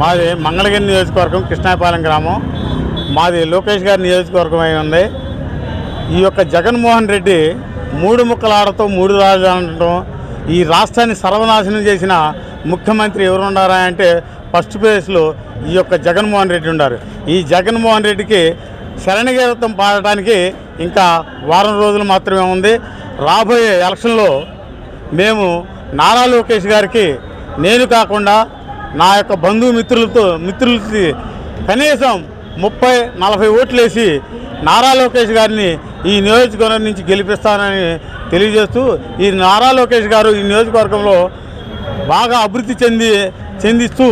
మాది మంగళగిరి నియోజకవర్గం కృష్ణాపాలెం గ్రామం. మాది లోకేష్ గారి నియోజకవర్గం అయి ఉంది. ఈ యొక్క జగన్మోహన్ రెడ్డి మూడు ముక్కల మూడు రాజు ఈ రాష్ట్రాన్ని సర్వనాశనం చేసిన ముఖ్యమంత్రి ఎవరు ఉన్నారా అంటే ఫస్ట్ ప్లేస్లో ఈ యొక్క జగన్మోహన్ రెడ్డి ఉన్నారు ఈ జగన్మోహన్ రెడ్డికి శరణగీతం పాడటానికి ఇంకా వారం రోజులు మాత్రమే ఉంది. రాబోయే ఎలక్షన్లో మేము నారా లోకేష్ గారికి నేను కాకుండా నా యొక్క బంధుమిత్రులతో మిత్రులకి కనీసం ముప్పై నలభై ఓట్లేసి నారా లోకేష్ గారిని ఈ నియోజకవర్గం నుంచి గెలిపిస్తానని తెలియజేస్తూ ఈ నారా లోకేష్ గారు ఈ నియోజకవర్గంలో బాగా అభివృద్ధి చెంది చెందిస్తూ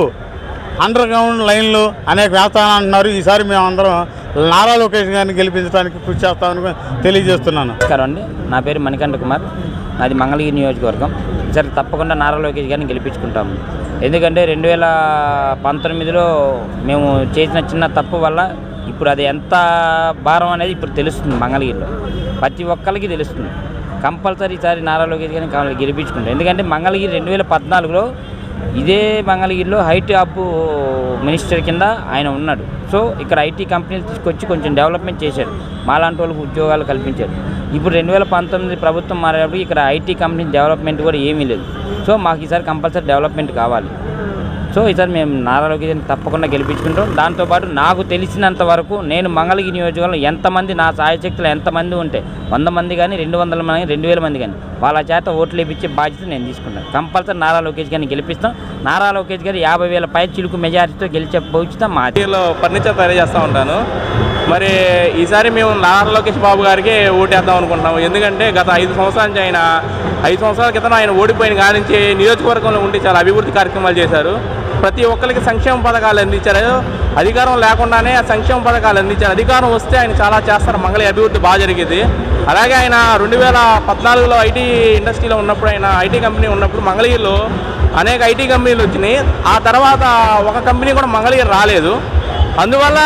అండర్ గ్రౌండ్ లైన్లు అనేక వేస్తానని అంటున్నారు. ఈసారి మేము అందరం నారా లోకేష్ గారిని గెలిపించడానికి కృషి చేస్తామని తెలియజేస్తున్నాను. నమస్కారం అండి. నా పేరు మణికంఠ కుమార్. నాది మంగళగిరి నియోజకవర్గం. సరే తప్పకుండా నారా లోకేష్ గారిని గెలిపించుకుంటాము. ఎందుకంటే రెండు వేల పంతొమ్మిదిలో మేము చేసిన చిన్న తప్పు వల్ల ఇప్పుడు అది ఎంత భారం అనేది ఇప్పుడు తెలుస్తుంది మంగళగిరిలో. ప్రతి ఒక్కరికి తెలుస్తుంది. కంపల్సరీ ఈసారి నారా లోకేష్ గారిని కావాలి గెలిపించుకుంటాం. ఎందుకంటే మంగళగిరి రెండు వేల పద్నాలుగులో ఇదే మంగళగిరిలో హైట్ హబ్ మినిస్టర్ కింద ఆయన ఉన్నాడు. సో ఇక్కడ ఐటీ కంపెనీలు తీసుకొచ్చి కొంచెం డెవలప్మెంట్ చేశారు. మాలాంటి వాళ్ళకి ఉద్యోగాలు కల్పించారు. ఇప్పుడు రెండు వేల పంతొమ్మిది ప్రభుత్వం మారేటప్పుడు ఇక్కడ ఐటీ కంపెనీ డెవలప్మెంట్ కూడా ఏమీ లేదు. సో మాకు ఈసారి కంపల్సరీ డెవలప్మెంట్ కావాలి. సో ఈసారి మేము నారా లోకేష్ని తప్పకుండా గెలిపించుకుంటాం. దాంతోపాటు నాకు తెలిసినంత వరకు నేను మంగళగిరి నియోజకవర్గంలో ఎంతమంది నా సాయశక్తులు ఎంతమంది ఉంటే వంద మంది కానీ రెండు వందల మంది రెండు వేల మంది కానీ వాళ్ళ చేత ఓట్లు ఇప్పించే బాధ్యత నేను తీసుకుంటాను. కంపల్సరీ నారా లోకేష్ గారిని గెలిపిస్తాం. నారా లోకేష్ గారు యాభై వేల పై చిలుకు మెజారిటీతో గెలిచే భవిష్యత్ మా సిటీలో ఫర్నిచర్ తయారు చేస్తూ ఉంటాను. మరి ఈసారి మేము నారా లోకేష్ బాబు గారికి ఓటేద్దాం అనుకుంటున్నాము ఎందుకంటే గత ఐదు సంవత్సరాల నుంచి ఆయన ఐదు సంవత్సరాల క్రితం ఆయన ఓడిపోయిన కాడి నుంచి నియోజకవర్గంలో ఉండి చాలా అభివృద్ధి కార్యక్రమాలు చేశారు. ప్రతి ఒక్కరికి సంక్షేమ పథకాలు అందించారు. అధికారం లేకుండానే ఆ సంక్షేమ పథకాలు అందించారు. అధికారం వస్తే ఆయన చాలా చేస్తారు. మంగళ అభివృద్ధి బాగా జరిగింది. అలాగే ఆయన రెండు వేల పద్నాలుగులో ఐటీ ఇండస్ట్రీలో ఉన్నప్పుడు ఆయన ఐటీ కంపెనీ ఉన్నప్పుడు మంగళగిరిలో అనేక ఐటీ కంపెనీలు వచ్చినాయి. ఆ తర్వాత ఒక కంపెనీ కూడా మంగళగిరి రాలేదు. అందువల్ల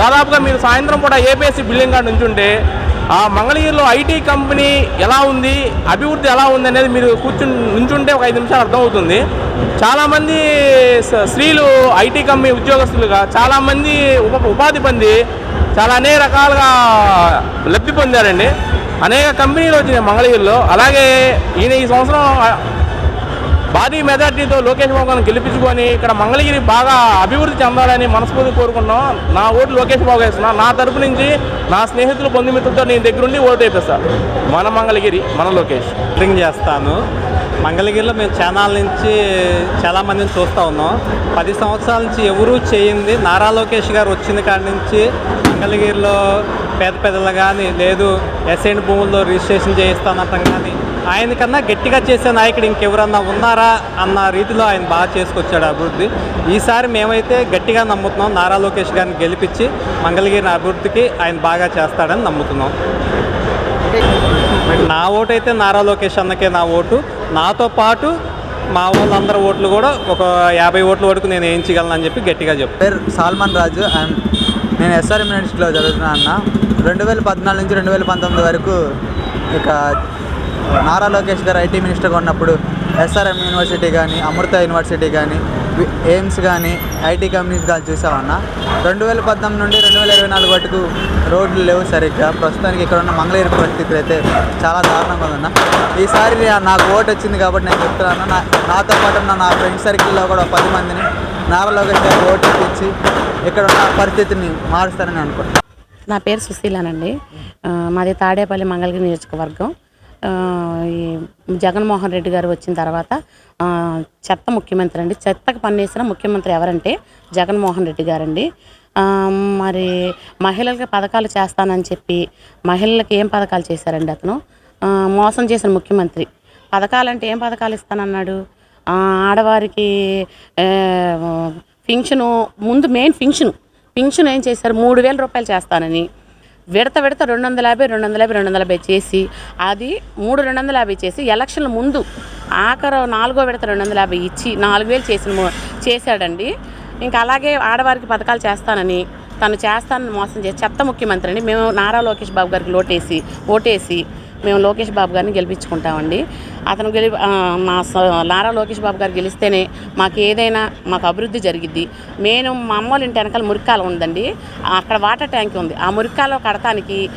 దాదాపుగా మీరు సాయంత్రం పూట ఏపీఎస్సీ బిల్డింగ్ కార్డు నుంచుంటే ఆ మంగళగిరిలో ఐటీ కంపెనీ ఎలా ఉంది అభివృద్ధి ఎలా ఉంది అనేది మీరు కూర్చుని నుంచుంటే ఒక ఐదు నిమిషాలు అర్థమవుతుంది. చాలామంది స్త్రీలు ఐటీ కంపెనీ ఉద్యోగస్తులుగా చాలామంది ఉప ఉపాధి పొంది చాలా అనేక రకాలుగా లబ్ధి పొందారండి. అనేక కంపెనీలు వచ్చినాయి మంగళగిరిలో. అలాగే ఈయన ఈ సంవత్సరం భారీ మెజార్టీతో లోకేష్ బాబు గారిని గెలిపించుకొని ఇక్కడ మంగళగిరి బాగా అభివృద్ధి చెందాలని మనస్ఫూర్తి కోరుకున్నాం నా ఓటు లోకేష్ బాబు వేస్తున్నా. నా తరపు నుంచి నా స్నేహితులు బంధుమిత్రులతో నేను దగ్గరుండి ఓటు వేపిస్తాను మన మంగళగిరి మన లోకేష్. డ్రింక్ చేస్తాను. మంగళగిరిలో మేము ఛానల్ నుంచి చాలామందిని చూస్తూ ఉన్నాం. పది సంవత్సరాల నుంచి ఎవరూ చేయింది నారా లోకేష్ గారు వచ్చిన కాడి నుంచి మంగళగిరిలో పేద పెద్దలు కానీ లేదు ఎస్ఎండ్ భూముల్లో రిజిస్ట్రేషన్ చేయిస్తానంటాం కానీ ఆయన కన్నా గట్టిగా చేసే నాయకుడు ఇంకెవరన్నా ఉన్నారా అన్న రీతిలో ఆయన బాగా చేసుకొచ్చాడు అభివృద్ధి. ఈసారి మేమైతే గట్టిగా నమ్ముతున్నాం. నారా లోకేష్ గారిని గెలిపించి మంగళగిరి అభివృద్ధికి ఆయన బాగా చేస్తాడని నమ్ముతున్నాం. నా ఓటు అయితే నారా లోకేష్ అన్నకే నా ఓటు. నాతో పాటు మా వాళ్ళందరి ఓట్లు కూడా ఒక యాభై ఓట్ల వరకు నేను వేయించగలను చెప్పి గట్టిగా చెప్పు. పేరు సాల్మన్ రాజు అండ్ నేను ఎస్ఆర్ఎం యూనివర్సిటీలో చదువుతున్నా అన్న. రెండు వేల పద్నాలుగు నుంచి రెండు వేల పంతొమ్మిది వరకు ఇక నారా లోకేష్ గారు ఐటీ మినిస్టర్గా ఉన్నప్పుడు ఎస్ఆర్ఎం యూనివర్సిటీ కానీ అమృత యూనివర్సిటీ కానీ ఎయిమ్స్ కానీ ఐటీ కంపెనీస్ కానీ చూసామన్నా రెండు వేల పద్నాలుగు నుండి రెండు వేల ఇరవై నాలుగు వరకు రోడ్లు లేవు సరిగ్గా. ప్రస్తుతానికి ఇక్కడ ఉన్న మంగళగిరి పరిస్థితులు అయితే చాలా దారుణంగా ఉందన్న. ఈసారి నాకు ఓటు వచ్చింది కాబట్టి నేను చెప్తున్నాను నా నాతో పాటు ఉన్న నా ఫ్రెండ్ సర్కిల్లో కూడా పది మందిని నారా లోకేష్ గారు ఓటు ఇచ్చి ఇక్కడ ఉన్న పరిస్థితిని మారుస్తానని అనుకుంటున్నాను నా పేరు సుశీలానండి. మాది తాడేపల్లి మంగళగిరి నియోజకవర్గం. జగన్మోహన్ రెడ్డి గారు వచ్చిన తర్వాత చెత్త ముఖ్యమంత్రి అండి. చెత్తకు పన్నేసిన ముఖ్యమంత్రి ఎవరంటే జగన్మోహన్ రెడ్డి గారండి. మరి మహిళలకి పథకాలు చేస్తానని చెప్పి మహిళలకి ఏం పథకాలు చేశారండి అతను? మోసం చేసిన ముఖ్యమంత్రి. పథకాలంటే ఏం పథకాలు ఇస్తానన్నాడు? ఆడవారికి ఫింక్షను పింఛను ముందు మెయిన్ పింఛను పింఛన్ ఏం చేశారు? మూడు వేల రూపాయలు చేస్తానని. విడత విడత రెండు వందల యాభై రెండు వందల యాభై రెండు వందల యాభై చేసి అది మూడు రెండు వందల యాభై చేసి ఎలక్షన్ల ముందు ఆఖరు నాలుగో విడత రెండు వందల యాభై ఇచ్చి నాలుగు వేలు చేసిన చేశాడండి. ఇంకా అలాగే ఆడవారికి పథకాలు చేస్తానని తను చేస్తానని మోసం చేసి చెత్త ముఖ్యమంత్రి అండి మేము నారా లోకేష్ బాబు గారికి లోటేసి ఓటేసి మేము లోకేష్ బాబు గారిని గెలిపించుకుంటామండి. అతను గెలి మా స- లోకేష్ బాబు గారు గెలిస్తేనే మాకు ఏదైనా మాకు అభివృద్ధి జరిగిద్ది. నేను మా అమ్మ వాళ్ళ ఇంటి వెనకాల మురికాల ఉందండి. అక్కడ వాటర్ ట్యాంక్ ఉంది. ఆ మురికాలో కడతానికి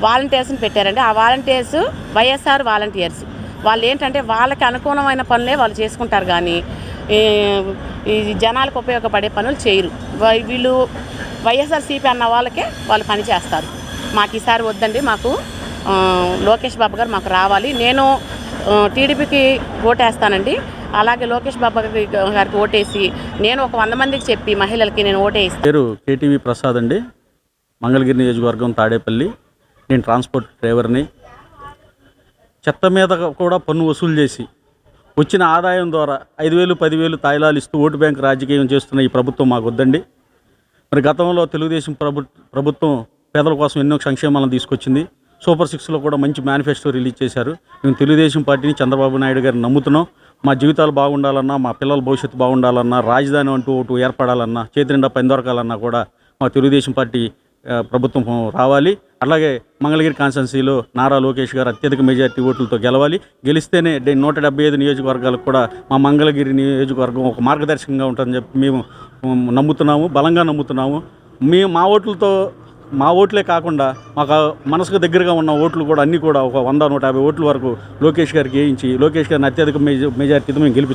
వాలంటీర్స్ని పెట్టారండి. ఆ వాలంటీర్స్ వైఎస్ఆర్ వాలంటీర్స్ వాళ్ళు ఏంటంటే వాళ్ళకి అనుకూలమైన పనులే వాళ్ళు చేసుకుంటారు కానీ ఈ జనాలకు ఉపయోగపడే పనులు చేయరు. వై- వీళ్ళు వైఎస్ఆర్సీపీ అన్న వాళ్ళకే వాళ్ళు పని చేస్తారు. మాకు ఈసారి వద్దండి మాకు. లోకేష్ బాబు గారు మాకు రావాలి. నేను టీడీపీకి ఓటేస్తానండి. అలాగే లోకేష్ బాబు గారి- గారికి ఓటేసి నేను ఒక వంద మందికి చెప్పి మహిళలకి నేను ఓటేస్తాను పేరు కేటీవీ ప్రసాద్ అండి. మంగళగిరి నియోజకవర్గం తాడేపల్లి. నేను ట్రాన్స్పోర్ట్ డ్రైవర్ని. చెత్త మీద కూడా పన్ను వసూలు చేసి వచ్చిన ఆదాయం ద్వారా ఐదు వేలు పదివేలు తాయిలాలు ఇస్తూ ఓటు బ్యాంక్ రాజకీయం చేస్తున్న ఈ ప్రభుత్వం మాకు వద్దండి. మరి గతంలో తెలుగుదేశం ప్రభు ప్రభుత్వం పేదల కోసం ఎన్నో సంక్షేమాలను తీసుకొచ్చింది. సూపర్ సిక్స్లో కూడా మంచి మేనిఫెస్టో రిలీజ్ చేశారు. మేము తెలుగుదేశం పార్టీని చంద్రబాబు నాయుడు గారిని నమ్ముతున్నాం. మా జీవితాలు బాగుండాలన్నా మా పిల్లల భవిష్యత్తు బాగుండాలన్నా రాజధాని అంటూ ఒకటి ఏర్పడాలన్నా చేతినిండా పని దొరకాలన్నా కూడా మా తెలుగుదేశం పార్టీ ప్రభుత్వం రావాలి. అలాగే మంగళగిరి కాన్స్టెన్సీలో నారా లోకేష్ గారు అత్యధిక మెజార్టీ ఓట్లతో గెలవాలి. గెలిస్తేనే డే- నూట డెబ్బై ఐదు నియోజకవర్గాలకు కూడా మా మంగళగిరి నియోజకవర్గం ఒక మార్గదర్శకంగా ఉంటుందని చెప్పి మేము నమ్ముతున్నాము బలంగా నమ్ముతున్నాము. మేము మా ఓట్లతో మా ఓట్లే కాకుండా మాకు మనసుకు దగ్గరగా ఉన్న ఓట్లు కూడా అన్నీ కూడా ఒక వంద నూట యాభై ఓట్ల వరకు లోకేష్ గారికి వేయించి లోకేష్ గారిని అత్యధిక మెజ మెజార్టీతో మేము గెలిపి